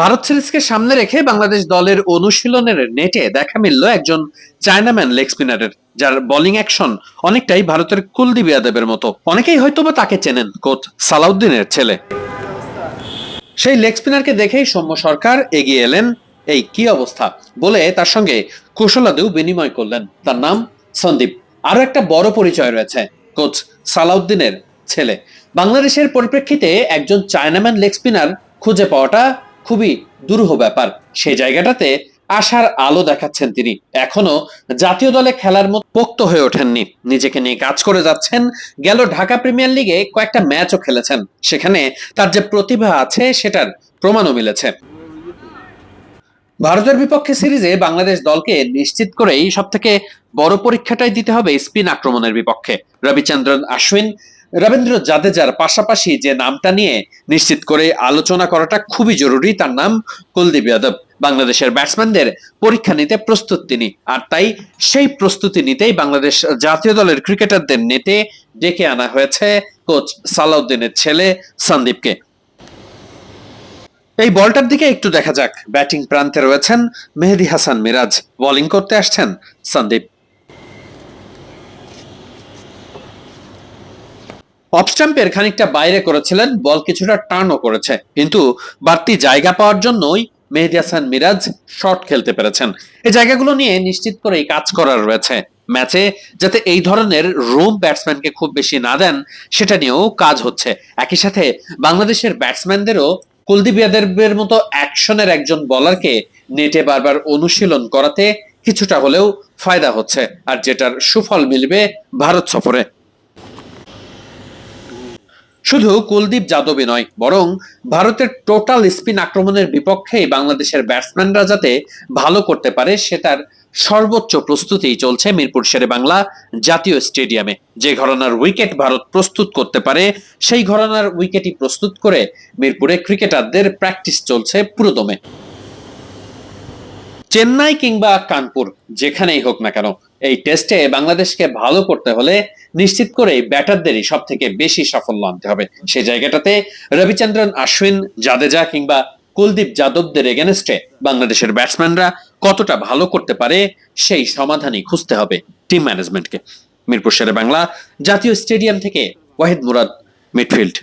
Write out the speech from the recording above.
ভারত সিরিজকে সামনে রেখে বাংলাদেশ দলের অনুশীলনের নেটে দেখা মিলল একজন চায়নাম্যান লেগ স্পিনারের যার বোলিং অ্যাকশন অনেকটাই ভারতের কুলদীপ যাদবের মতো। অনেকেই হয়তোবা তাকে চেনেন কোচ সালাউদ্দিনের ছেলে। সেই লেগ স্পিনারকে দেখেই সৌম্য সরকার এগিয়ে এলেন। এই কি অবস্থা? বলে তার সঙ্গে কুশলাদেও বিনিময় করলেন। তার নাম সন্দীপ। আরও একটা বড় পরিচয় রয়েছে কোচ সালাউদ্দিনের ছেলে। বাংলাদেশের পরিপ্রেক্ষিতে একজন চায়নাম্যান লেগ স্পিনার খুঁজে পাওয়াটা খুবই দুরূহ ব্যাপার। সেই জায়গাটাতে আশার আলো দেখাচ্ছেন তিনি। এখনও জাতীয় দলে খেলার মতো পোক্ত হয়ে ওঠেননি। নিজেকে নিয়ে কাজ করে যাচ্ছেন। গেল ঢাকা প্রিমিয়ার লিগে কয়েকটা ম্যাচও খেলেছেন। সেখানে তার যে প্রতিভা আছে, সেটার প্রমাণও মিলেছে। ভারতের বিপক্ষে সিরিজে বাংলাদেশ দলকে নিশ্চিত করেই সব থেকে বড় পরীক্ষাটাই দিতে হবে স্পিন আক্রমণের বিপক্ষে। রবিচন্দ্রন, আশ্বিন রবীন্দ্র জাদেজার পাশাপাশি যে নামটা নিয়ে নিশ্চিত করে আলোচনা করাটা খুবই জরুরি, তার নাম কুলদীপ যাদব। বাংলাদেশের ব্যাটসম্যানদের পরীক্ষা নিতে প্রস্তুত তিনি, আর তাই সেই প্রস্তুতি নিতেই বাংলাদেশ জাতীয় দলের ক্রিকেটারদের নেটে ডেকে আনা হয়েছে কোচ সালাউদ্দিনের ছেলে সন্দীপকে। এই বলটার দিকে একটু দেখা যাক। ব্যাটিং প্রান্তে রয়েছেন মেহেদি হাসান মিরাজ। বোলিং করতে আসছেন সন্দীপ। অফ স্টাম্পের খানিকটা বাইরে করেছিলেন, বল কিছুটা টার্নও করেছে। কিন্তু বাড়তি জায়গা পাওয়ার জন্যই মেহেদি হাসান মিরাজ শট খেলতে পেরেছেন। এই জায়গাগুলো নিয়ে নিশ্চিত করেই কাজ করার রয়েছে। ম্যাচে যাতে এই ধরনের রুম ব্যাটসম্যানকে খুব বেশি না দেন, সেটা নিয়েও কাজ হচ্ছে। একই সাথে বাংলাদেশের ব্যাটসম্যানদেরও কুলদীপ যাদবের মতো অ্যাকশনের একজন বলারকে নেটে বারবার অনুশীলন করাতে কিছুটা হলেও ফায়দা হচ্ছে, আর যেটার সুফল মিলবে ভারত সফরে। শুধু কুলদীপ যাদবই নয়, বরং ভারতের টোটাল স্পিন আক্রমণের বিপক্ষে বাংলাদেশের ব্যাটসম্যানরা যাতে ভালো করতে পারে সে তার সর্বোচ্চ প্রস্তুতি চলছে মিরপুর শেরে বাংলা জাতীয় স্টেডিয়ামে যে ঘরনার উইকেট ভারত প্রস্তুত করতে পারে, সেই ঘরনার উইকেটই প্রস্তুত করে মিরপুরে ক্রিকেটারদের প্র্যাকটিস চলছে পুরোদমে। চেন্নাই কিংবা কানপুর, যেখানেই হোক না কেন, এই টেস্টে বাংলাদেশকে ভালো করতে হলে নিশ্চিত করে ব্যাটারদেরই সব থেকে বেশি সাফল্য আনতে হবে। সেই জায়গাটাতে রবিচন্দ্রন, আশ্বিন, জাদেজা কিংবা কুলদীপ যাদবদের এগেনস্টে বাংলাদেশের ব্যাটসম্যানরা কতটা ভালো করতে পারে, সেই সমাধানই খুঁজতে হবে টিম ম্যানেজমেন্টকে মিরপুর শেরে বাংলা, জাতীয় স্টেডিয়াম থেকে ওয়াহিদ মুরাদ মিডফিল্ড